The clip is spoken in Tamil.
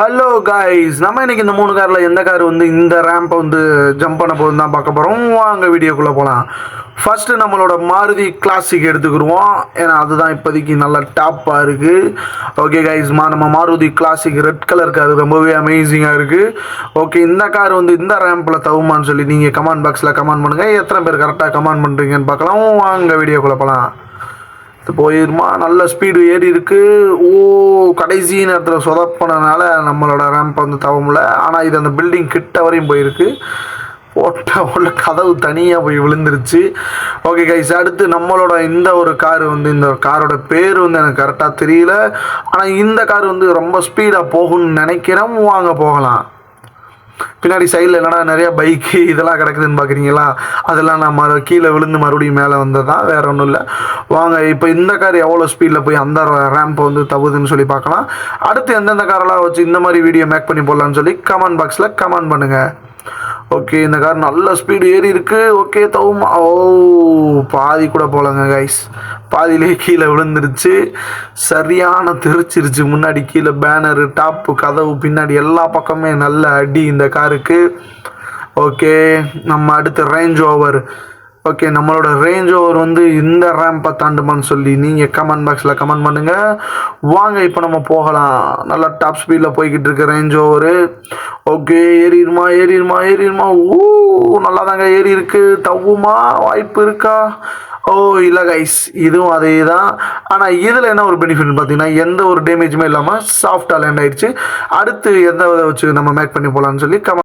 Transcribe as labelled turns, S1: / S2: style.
S1: ஹலோ காய்ஸ் நம்ம இன்னைக்கு இந்த மூணு காரில் எந்த கார் வந்து இந்த ரேம்பை வந்து ஜம்ப் பண்ண போகுதுன்னு தான் பார்க்க போகிறோம் வாங்க வீடியோக்குள்ளே போகலாம் ஃபஸ்ட்டு நம்மளோட மாருதி கிளாசிக் எடுத்துக்கிடுவோம். ஏன்னா அதுதான் இப்போதைக்கு நல்ல டாப்பாக இருக்குது ஓகே கைஸ் மா நம்ம Maruti classic red colour car ரொம்பவே அமேசிங்காக இருக்குது ஓகே இந்த கார் வந்து இந்த ரேம்பில் தவுமான்னு சொல்லி நீங்கள் கமெண்ட் பாக்ஸில் கமெண்ட் பண்ணுங்கள் எத்தனை பேர் கரெக்டாக கமெண்ட் பண்ணுறீங்கன்னு பார்க்கலாம். வாங்க வீடியோக்குள்ளே போகலாம் போயிருமா. நல்ல ஸ்பீடு ஏறி இருக்கு. ஓ கடைசி நேரத்தில் சொதப்பினதுனால நம்மளோட ரேம்ப் வந்து தவ ஆனால் இது அந்த பில்டிங் கிட்ட வரையும் போயிருக்கு. போட்ட உள்ள கதவு தனியாக போய் விழுந்துருச்சு. ஓகே கைஸ் அடுத்து நம்மளோட இந்த ஒரு கார் வந்து இந்த காரோட பேர் வந்து எனக்கு கரெக்டாக தெரியல. ஆனால் இந்த கார் வந்து ரொம்ப ஸ்பீடாக போகும்னு நினைக்கிறோம் வாங்க போகலாம். பின்னாடி சைடில் என்னடா நிறைய பைக்கு இதெல்லாம் கிடக்குதுன்னு பார்க்குறீங்களா அதெல்லாம் நான் மறு கீழே விழுந்து மறுபடியும் மேலே வந்தது? தான் வேறு ஒன்றும் இல்லை. வாங்க இப்போ இந்த கார் எவ்வளோ ஸ்பீடில் போய் அந்த ரேம்ப் வந்து தவுதுன்னு சொல்லி பார்க்கலாம். அடுத்து எந்தெந்த காரெல்லாம் வச்சு இந்த மாதிரி வீடியோ மேக் பண்ணி போடலான்னு சொல்லி கமெண்ட் பாக்ஸில் கமெண்ட் பண்ணுங்கள் ஓகே இந்த கார் நல்ல ஸ்பீடு ஏறி இருக்கு. ஓகே தவும். ஓ பாதி கூட போலங்க கைஸ் பாதியிலே கீழே விழுந்துருச்சு. சரியான தெரிச்சிருச்சு. முன்னாடி கீழே பேனரு டாப்பு கதவு பின்னாடி எல்லா பக்கமே நல்ல அடி இந்த காருக்கு ஓகே நம்ம அடுத்த ரேஞ்ச் ஓவர் ஓகே நம்மளோட ரேஞ்ச் ஓவர் வந்து இந்த ரேம்பை தாண்டுமான்னு சொல்லி நீங்கள் கமெண்ட் பாக்ஸில் கமெண்ட் பண்ணுங்கள் வாங்க இப்போ நம்ம போகலாம். நல்லா டாப் ஸ்பீடில் போய்கிட்டு இருக்க ரேஞ்ச் ஓவரு ஓகே ஏறிடுமா ஏறிடுமா ஏறிடுமா. ஊ நல்லா தாங்க ஏறி இருக்கு. தவ்வுமா வாய்ப்பு இருக்கா? ஓ இல்லை கைஸ் இதுவும் அதே தான் ஆனால் இதில் என்ன ஒரு பெனிஃபிட்னு பார்த்தீங்கன்னா எந்த ஒரு டேமேஜுமே இல்லாமல் சாஃப்டாக லேண்ட் ஆகிடுச்சு அடுத்து எந்த இதை வச்சு நம்ம மேக் பண்ணி போகலான்னு சொல்லி கமெண்ட்